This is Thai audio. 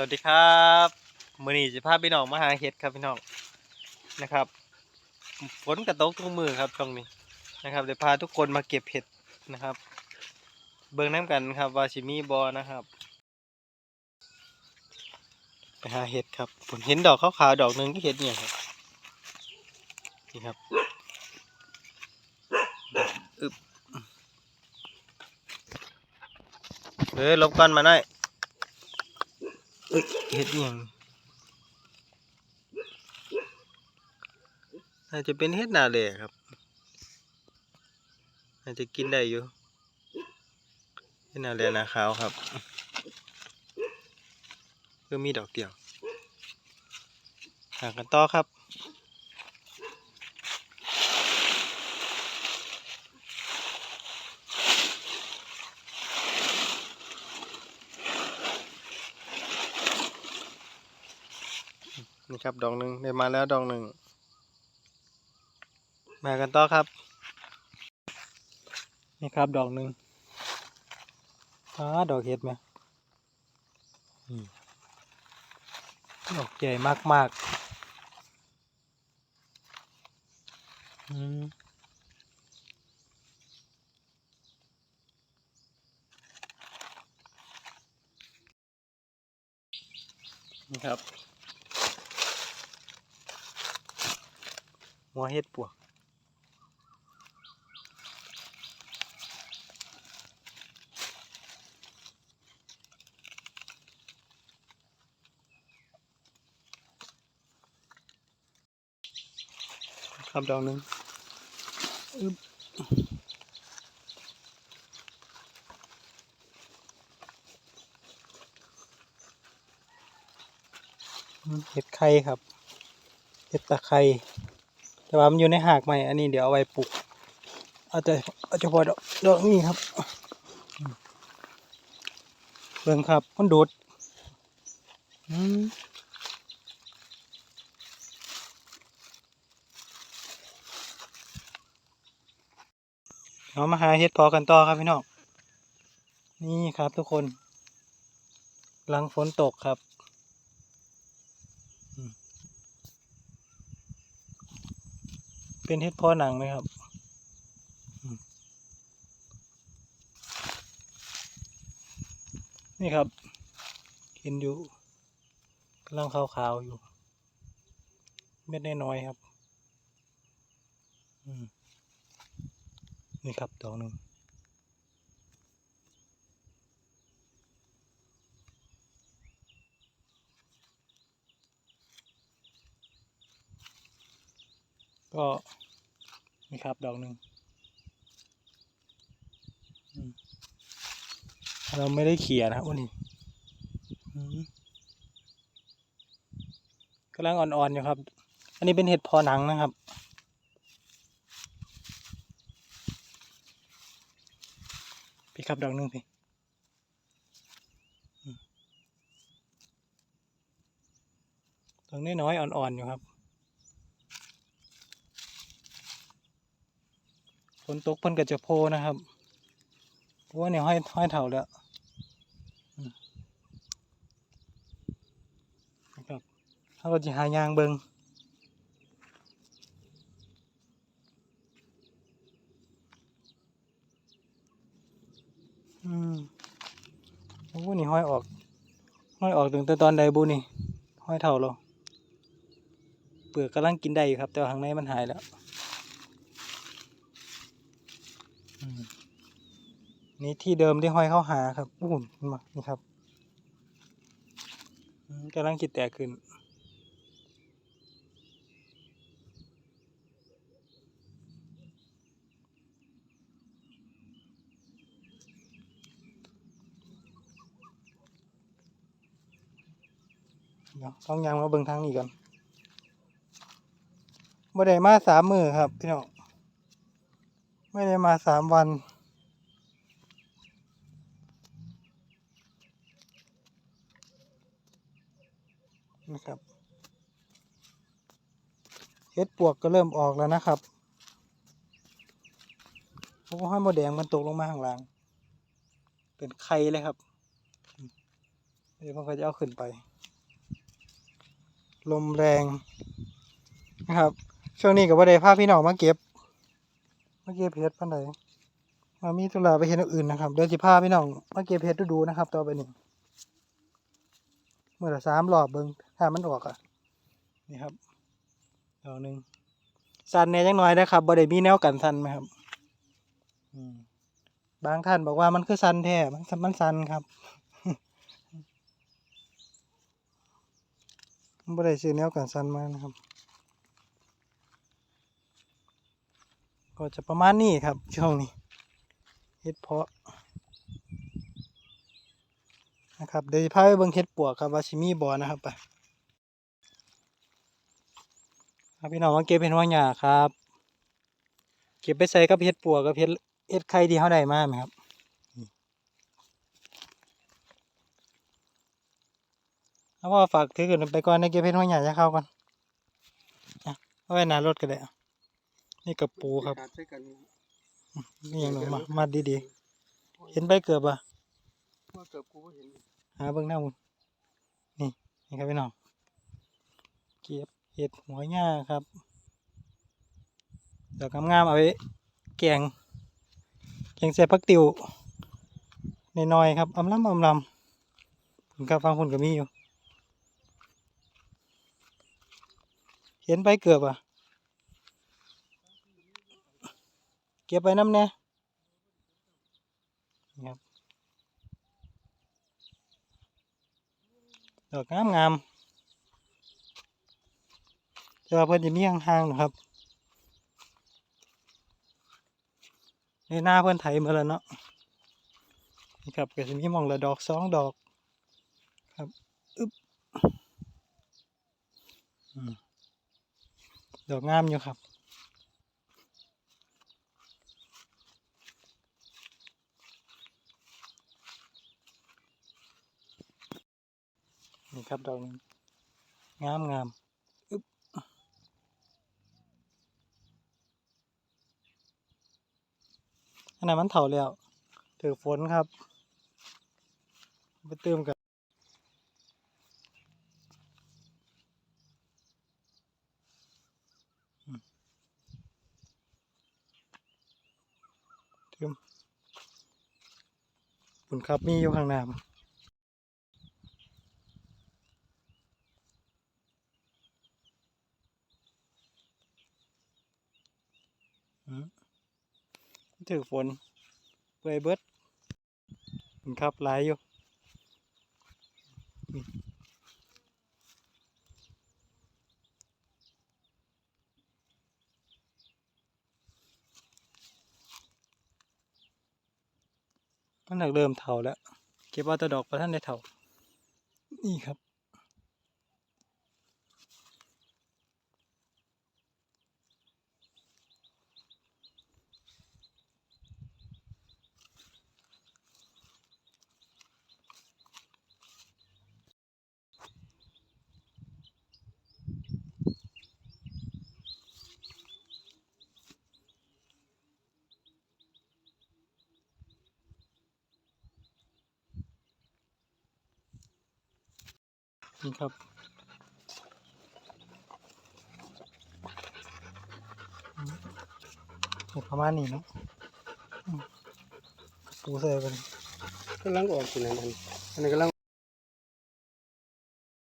วัสดีครับมือนี้จะพาพี่น้องมาหาเห็ดครับพี่น้องนะครับฝนกระตกทุกมือครับตรงนี้นะครับเดี๋ยวพาทุกคนมาเก็บเห็ดนะครับ เบิ่งน้ำกันครับวาชิมีบอนะครับ ไปหาเห็ดครับผมเห็นดอกขาวๆดอกหนึ่งก็เห็ดเนี่ยครับนี่ครับอึบเฮ้ยลบกันมาหน่อย เอ้ยเห็ดหย่างน่าจะเป็นเห็ดนาแหล่ครับน่าจะกินได้อยู่เห็ดนาแหล่นาขาวครับก็มีดอกเดียวหากันต่อครับ นี่ครับดอกหนึ่งได้มาแล้วดอกหนึ่งมากันต่อครับ นี่ครับดอกหนึ่งอ้าดอกเห็ดไหมดอกใหญ่มากมากๆอืมนี่ครับ หัวเห็ดปวกครับดอกหนึ่งอึ๊บเห็ดไข่ครับ เห็ดตะไคร้ แต่ว่ามันอยู่ในหากใหม่ อันนี้เดี๋ยวเอาไว้ปลูก เอาแต่เอาเฉพาะดอกนี้ครับ เบิ่งครับ มันโดดเอามาหาเห็ดพอกันต่อครับพี่น้อง นี่ครับทุกคนหลังฝนตกครับ เป็นเห็ดเพอหนังไหมครับ นี่ครับ เห็นอยู่กำลังขาวๆอยู่ เม็ดน้อยๆครับนี่ครับดอกหนึ่ง ก็นี่ครับดอกหนึ่งเราไม่ได้เขี่ยนะครับวันนี้กำลังอ่อนๆอยู่ครับ อันนี้เป็นเห็ดพอหนังนะครับพี่ครับดอกหนึ่งพี่อืมดอกน้อยอ่อนๆอยู่ครับ นตกเพิ่นก็จะโพนะครับเพราะว่าเนี่ยห้อยห้อยเถาแล้วนะครับเขาก็จะหายางเบิงอืมโอ้นี่ห้อยออกห้อยออกถึงแต่ตอนใดบุนี่ห้อยเถาเราเปลือกกำลังกินได้อยู่ครับ แต่ข้างในมันหายแล้ว อืม นี่ที่เดิมที่ห้อยเข้าหาครับอู้นมานี่ครับกำลังคิดแตกขึ้น เดี๋ยวต้องยังมาเบิ่งทางนี้ก่อนไม่ได้มาสามมือครับพี่น้องไม่ได้มาสามวัน นะครับ เห็ดปวกก็เริ่มออกแล้วนะครับโอ้ให้หมดแดงมันตกลงมาข้างล่าง เป็นไข่เลยครับ เดี๋ยวผมก็จะเอาขึ้นไป ลมแรงนะครับ ช่วงนี้ก็บ่ได้พาพี่น้องมาเก็บมาเก็บเห็ดปานใดมามีธุระไปเห็นอื่นนะครับเดี๋ยวจะพาพี่น้องมาเก็บเห็ดดูนะครับ ต่อไปนี้เมื่อสามรอบเบิ่งถ้ามันออกอะนี่ครับ ดอกหนึ่งสันเนี่ยยังน้อยนะครับบ่ได้มีแนวกันสันไหมครับบางท่านบอกว่ามันคือสันแท้มันมันสันครับบ่ได้ซื้อแนวกันสันมานะครับ ก็จะประมาณนี้ครับช่วงนี้เฮ็ดเพาะนะครับเดี๋ยวจะพาไปเบิ่งเฮ็ดปวกครับว่าสิมีบ่นะครับไป ครับพี่น้องมาเก็บเห็ดหัวหญ้าครับ เก็บไปใส่กับเห็ดปวกกับเห็ดเห็ดไข่ที่เขาได้มาไหมครับนี่เอาว่าฝากถือกันไปก่อนนะเก็บเห็ดหัวหญ้าจะเข้าก่อนะเอาไว้น้ารถก็ได้นี่กับปูครับนี่ยังหนูมามาดีๆ เห็นใบเกือบอะเกือบกูก็เห็นหาเบื้องหน้ามึงนี่นี่ครับพี่น้องเก็บ เห็ดหัวหญ้าครับดอกงามๆเอาไว้แกงแกงใส่ผักติวในน้อยครับอำลำอำลำผมกับฟังคุณก็มีอยู่ เห็นใบเกือบอะ เก็บไปน้ำแน่นี่ครับดอกงามงามๆ แต่ว่าเพิ่นจะมีห่างๆนะครับในหน้าเพิ่นไถมาแล้วเนาะนี่ครับก็จะมีมองละดอกสองดอกครับอึ๊บอดอกงามอยู่ครับนี่ครับดอกหนึงงามงามอึ๊บ อันนั้นมันเถาแล้วถือฝนครับ ไปเติมกันเติมฝุ่นครับมีอยู่ข้างหน้า อืม ถือฝนเปื่อยเบิดมันครับหลายอยู่มันหนักเริ่มเถาแล้ว เก็บเอาแต่ดอกประท่านได้เถานี่ครับ นี่ครับอืมนี่ประมาณนี้เนาะปูใส่ไปเลยกำลังออกกินะนั่นอันนี้กำลัง